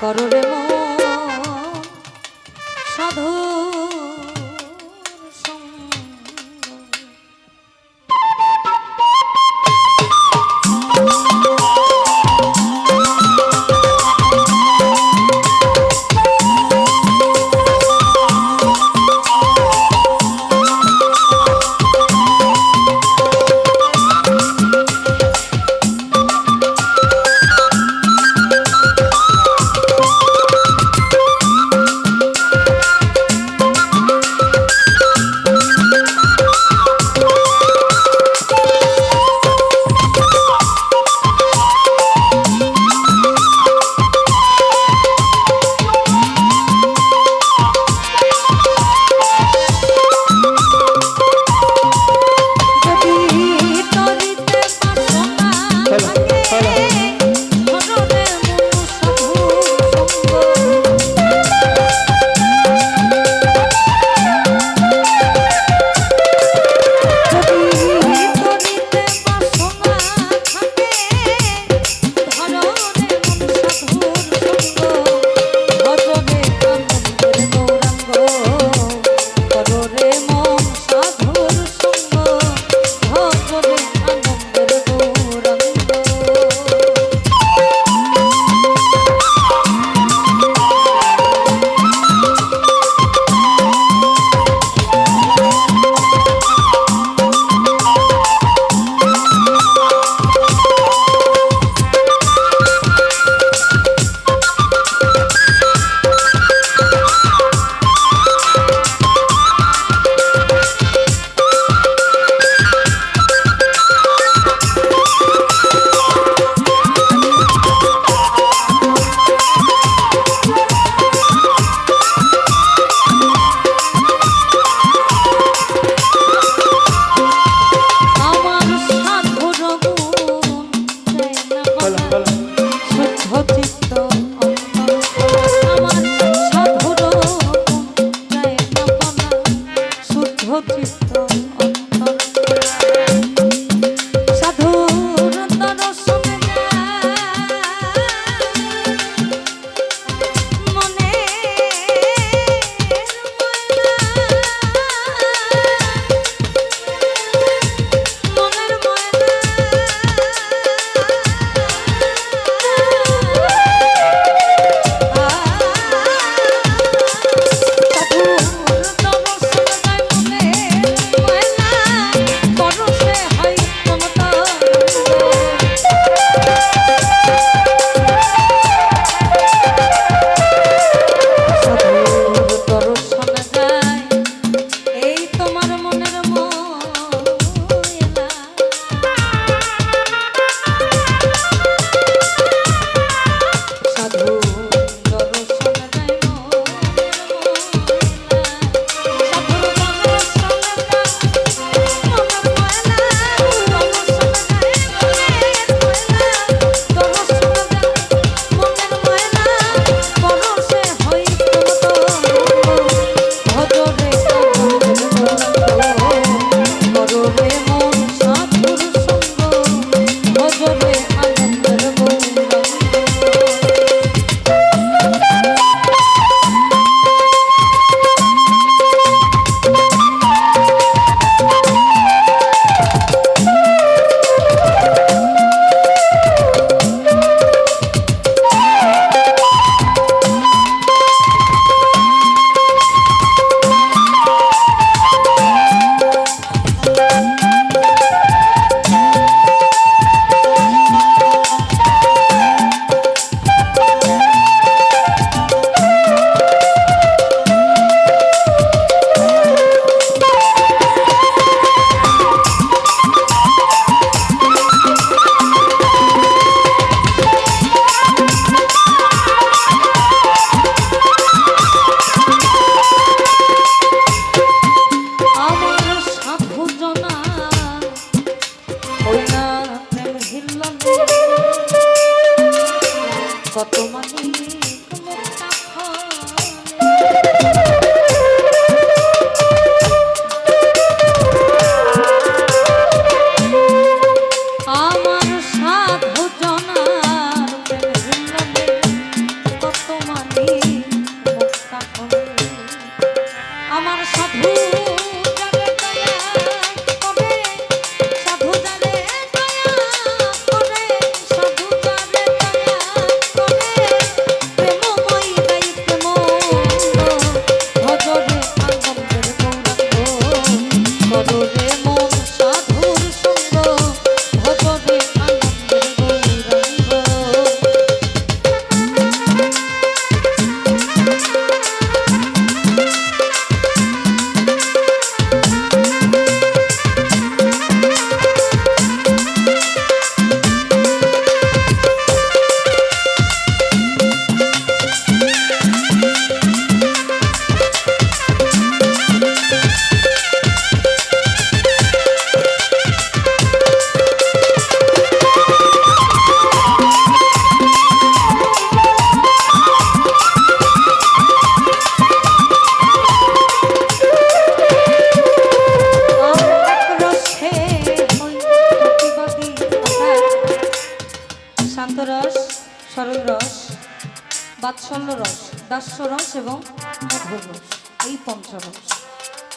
করলে মন।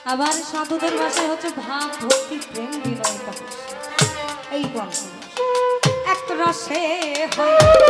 আবার সাধুদের ভাষায় হচ্ছে ভাব ভক্তি প্রেম বিনয় এই পঞ্চরস এক রসে হয়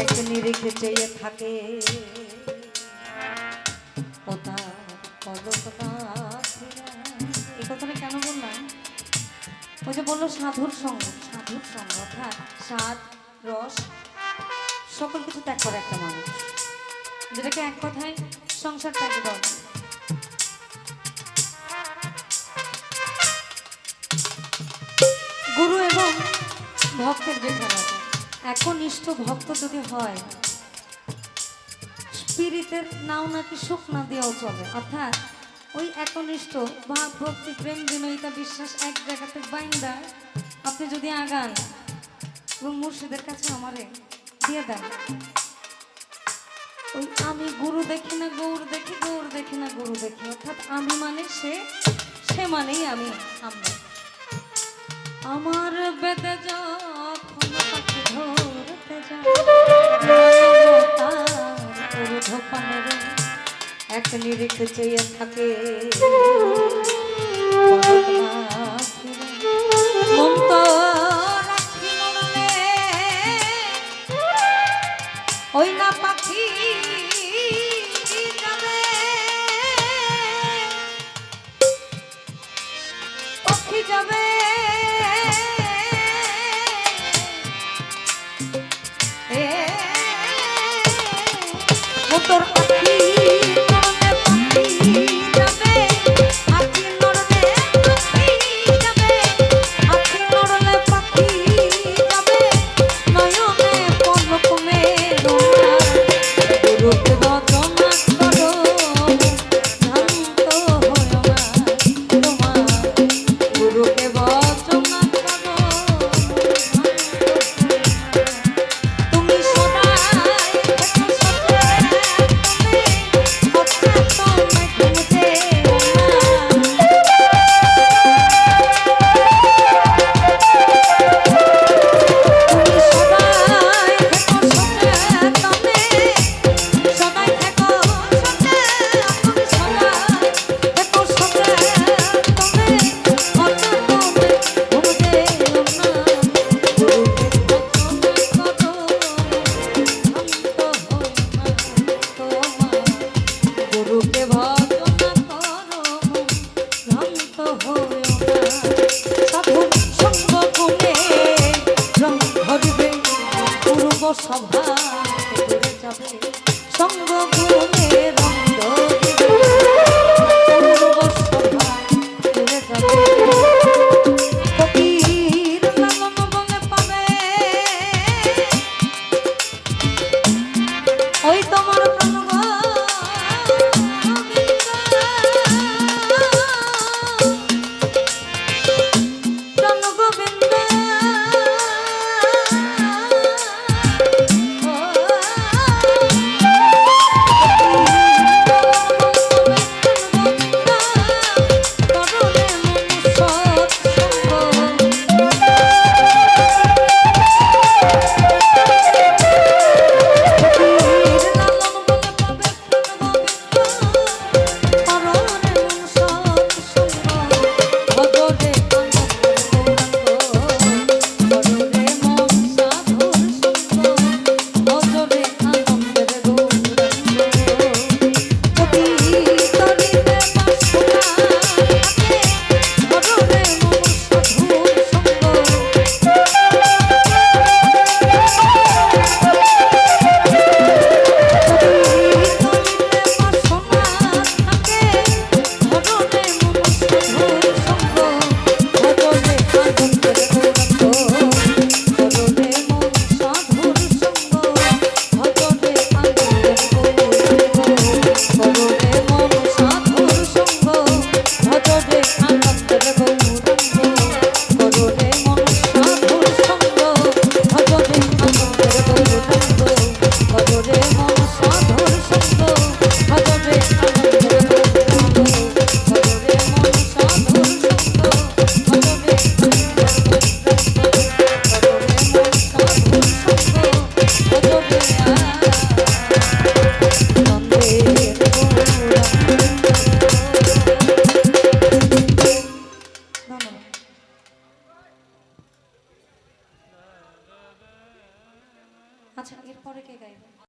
এক নিরিখে চেয়ে থাকে। ও তার এই কথাটা কেন বললাম? ওই যে বলল সাধুর সঙ্গ সাধুর সঙ্গ, অর্থাৎ স্বাদ, রস, সকল কিছু ত্যাগ করে একটা মানুষ। যেটাকে এক কথায় সংসার ত্যাগ বলে। গুরু এবং ভক্তের যে খেলাটা একনিষ্ঠ ভক্ত যদি হয়, স্পিরিটের নাও নাকি সুখ না দিয়েও চলে? অর্থাৎ ওই একনিষ্ঠ ভাব ভক্তি, প্রেম, বিনয়িতা, বিশ্বাস এক জায়গাতে বাইন্দা আপনি যদি আগান এবং মুর্শিদের কাছে আমারে দিয়ে দেন। ওই আমি গুরু দেখি না, গৌর দেখি গৌর দেখি না, গুরু দেখি। অর্থাৎ আমি মানে সে সে মানেই আমি আমরা। আমার বেদে এক নিরিখ চেয়ে থাকে সভা সঙ্গ